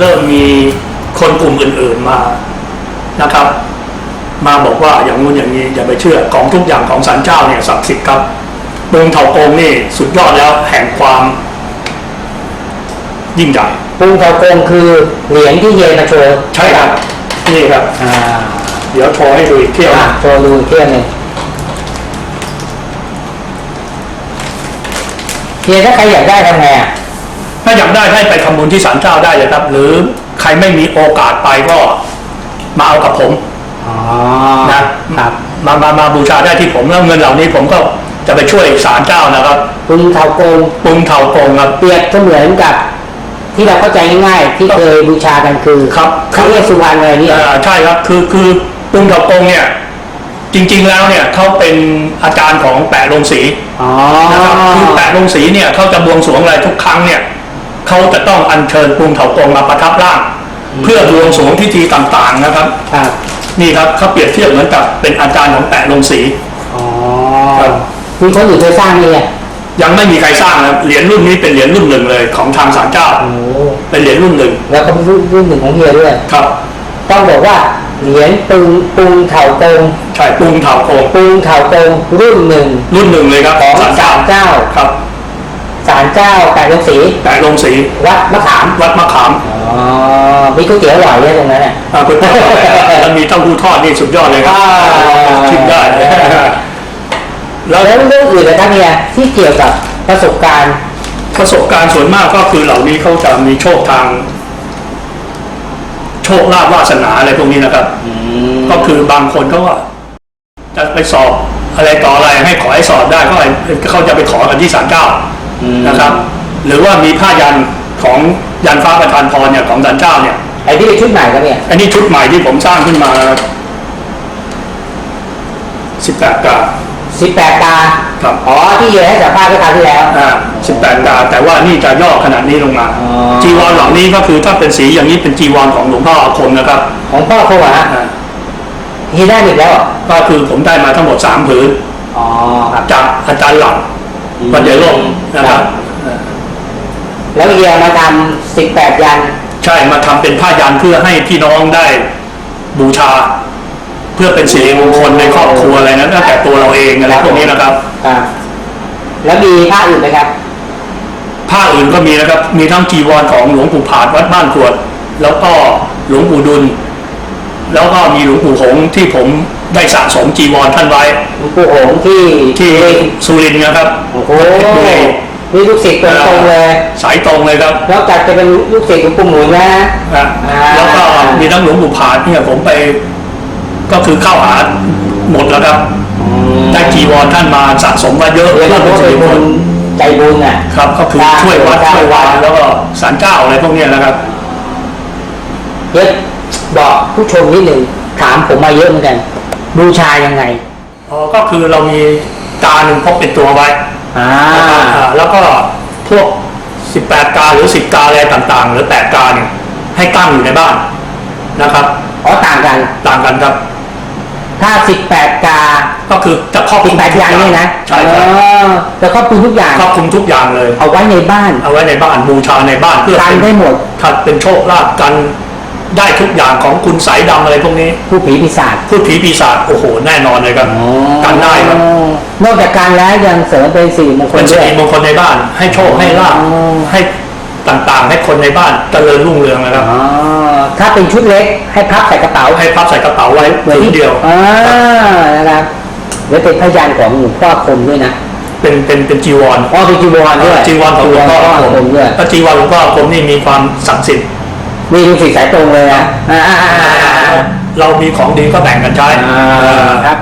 เริ่มมีคนกลุ่มอื่น ๆมานะครับ มาบอกว่าอย่างนู้นอย่างนี้อย่าไปเชื่อของทุกอย่างของศาลเจ้าเนี่ยศักดิ์สิทธิ์ครับเมืองเถากงนี่สุดยอดแล้วแห่งความยิ่งใหญ่ปรุงเถากงคือเหรียญที่เยนมาโชว์ใช่ครับ นี่ครับ อ่าเดี๋ยวโชว์ให้ดูอีกเที่ยวอะโชว์ดูอีกเที่ยวหนึ่งเฮียถ้าใครอยากได้ทำไงอะ ถ้าอยากได้ให้ไปทำบุญที่ศาลเจ้าได้เลยครับ หรือใครไม่มีโอกาสไปก็มาเอากับผมอ๋อนะครับมามามาบูชาได้ที่ผมแล้วเงินเหล่านี้ผมก็จะไปช่วยศาลเจ้านะครับปรุงเถากงปรุงเถากงครับเปรียบเสมือนกับ ที่เราเข้าใจง่ายๆที่เคยบูชากันคือครับเขาเรียกสุวรรณอะไรนี่เอ่อใช่ครับคือคือปรุงเถากงเนี่ยจริงๆแล้วเนี่ยเขาเป็นอาจารย์ของแปะลงสีอ๋อนะครับคือแปะลงสีเนี่ยเขาจะบวงสรวงอะไรทุกครั้งเนี่ย เขาจะต้องอัญเชิญปรุงเถากงมาประทับร่าง เพื่อบวงสรวงพิธีต่างๆนะครับครับนี่ครับเขาเปรียบเทียบเหมือนกับเป็นอาจารย์ของแปะลงสีอ๋อครับมีคนอื่นเคยสร้างนี่อะยังไม่มีใครสร้างนะครับเหรียญรุ่นนี้เป็นเหรียญรุ่นหนึ่งเลยของทางศาลเจ้าโอ้เป็นเหรียญรุ่นหนึ่งแล้วก็เป็นรุ่นรุ่นหนึ่งของเฮียด้วยครับ ต้องบอกว่าเหรียญปรุงปรุงเถากงใช่ปรุงเถากงปรุงเถากงรุ่นหนึ่งรุ่นหนึ่งเลยครับของศาลศาเจ้าลเจ้าครับ ศาลเจ้าแปดลงสีแปะลงสีวัดมะขามวัดมะขามอ๋อมีก๋วยเตี๋ยวอร่อยด้วยตรงนั้นอะอ่าคุณพ่อแล้วมีเต้าหู้ทอดนี่สุดยอดเลยครับอ่าชิมได้แล้วแล้วเรื่องอื่นนะครับเนี่ยที่เกี่ยวกับประสบการณ์ประสบการณ์ส่วนมากก็คือเหล่านี้เขาจะมีโชคทาง โชคลาภวาสนาอะไรพวกนี้นะครับก็คือบางคนเขาก็จะไปสอบอะไรต่ออะไรให้ขอให้สอบได้ก็เขาจะไปขอกันที่ศาลเจ้าอืม นะครับ หรือว่ามีผ้ายันของยันฟ้าประทานพรเนี่ยของศาลเจ้าเนี่ยไอ้ที่เป็นชุดใหม่ครับเนี่ยอันนี้ชุดใหม่ที่ผมสร้างขึ้นมาสิบแปดกาสิบแปดตาครับอ๋อที่เยอะให้สัมภาษณ์เมื่อคราวที่แล้วอ่าสิบแปดกาแต่ว่านี่จะย่อขนาดนี้ลงมาอ๋อจีวรเหล่านี้ก็คือถ้าเป็นสีอย่างนี้เป็นจีวรของหลวงพ่ออาคมนะครับ ของพ่อคงอะอ่าเฮียได้อีกแล้วเหรอก็คือผมได้มาทั้งหมดสามผืนอ๋อครับจากอาจารย์หลัก วันเดียโลกนะครับอ่าแล้วเฮียมาทำสิบแปดยัน ใช่มาทำเป็นผ้ายันเพื่อให้พี่น้องได้บูชา เพื่อเป็นสิริมงคลในครอบครัวอะไรนั้นตั้งแต่ตัวเราเองอะไรพวกนี้นะครับครับแล้วมีผ้าอื่นไหมครับผ้าอื่นก็มีนะครับ มีทั้งจีวรของหลวงปู่ผาดวัดบ้านกรวด แล้วก็หลวงปู่ดุล แล้วก็มีหลวงปู่หงส์ที่ผมได้สะสมจีวรท่านไว้หลวงปู่หงส์ที่ที่สุรินทร์นะครับโอ้โหเพชรบุรีนี่ลูกศิษย์ตรงๆเลย สายตรงเลยครับนอกจากจะเป็นลูกศิษย์ของปู่หมุนแล้วนะนะอ่าแล้วก็มีทั้งหลวงปู่ผาดเนี่ยผมไปก็คือเข้าหาหมดแล้วครับได้จีวรท่านมาสะสมมาเยอะเรียกเพื่อว่าเป็นสิเป็นริมคงคนลใจบุญน่ะครับ ก็คือได้ช่วยวัดได้ช่วยวัดได้แล้วก็ศาลเจ้าอะไรพวกเนี้ยนะครับเดี๋ยว บอกผู้ชมนิดหนึ่งถามผมมาเยอะเหมือนกัน บูชายังไงอ๋อก็คือเรามีตาหนึ่งพกเป็นตัวไว้อ่านะครับอ่าแล้วก็พวก 18 กาหรือ 10 กาอะไรต่างๆ หรือ 8 กาเนี่ยให้ตั้งอยู่ในบ้านนะครับ อ๋อต่างกัน ต่างกันครับ ถ้าสิบแปดกาก็คือจะครอบคสิลุบมแปดทุกยันอย่างเนี่ยนะใช่ครับอ๋อจะครอบคลุมทุกอย่าง ครอบคลุมทุกอย่างเลย เอาไว้ในบ้านเอาไว้ในบ้านบูชาในบ้านเพื่อกันเป็นได้หมด ถ้าเป็นโชคลาภกัน ได้ทุกอย่างของคุณสายดำอะไรพวกนี้ผู้ผีปีศาจพูดผีปีศาจโอ้โหแน่นอนเลยครับกันได้ครับนอกจากการแล้วยังเสริมเป็นสิริมงคลเป็นสิด้วย ริมงคลในบ้าน ให้โชคให้ลาภอ๋อ ให้ต่างๆ ให้คนในบ้านเจริญรุ่งเรืองนะครับ อ๋อถ้าเป็นชุดเล็กให้พับใส่กระเป๋าให้พับใส่กระเป๋าไว้เหมือนผืนที่เดียวอ่านะครับแล้วเป็นพยานของหลวงพ่อคมด้วยนะเป็นเป็นเป็นจีวร อ๋อเป็นจีวรด้วยจีวรของหลวงพ่อจีวรผมคมด้วย พระจีวรหลวงพ่อผมนี่มีความศักดิ์สิทธิ์ มีลูกศิษย์สายตรงเลยนะอ่าอ่าอ่าอ่าเรามีของดีก็แบ่งกันใช้อ่าครับ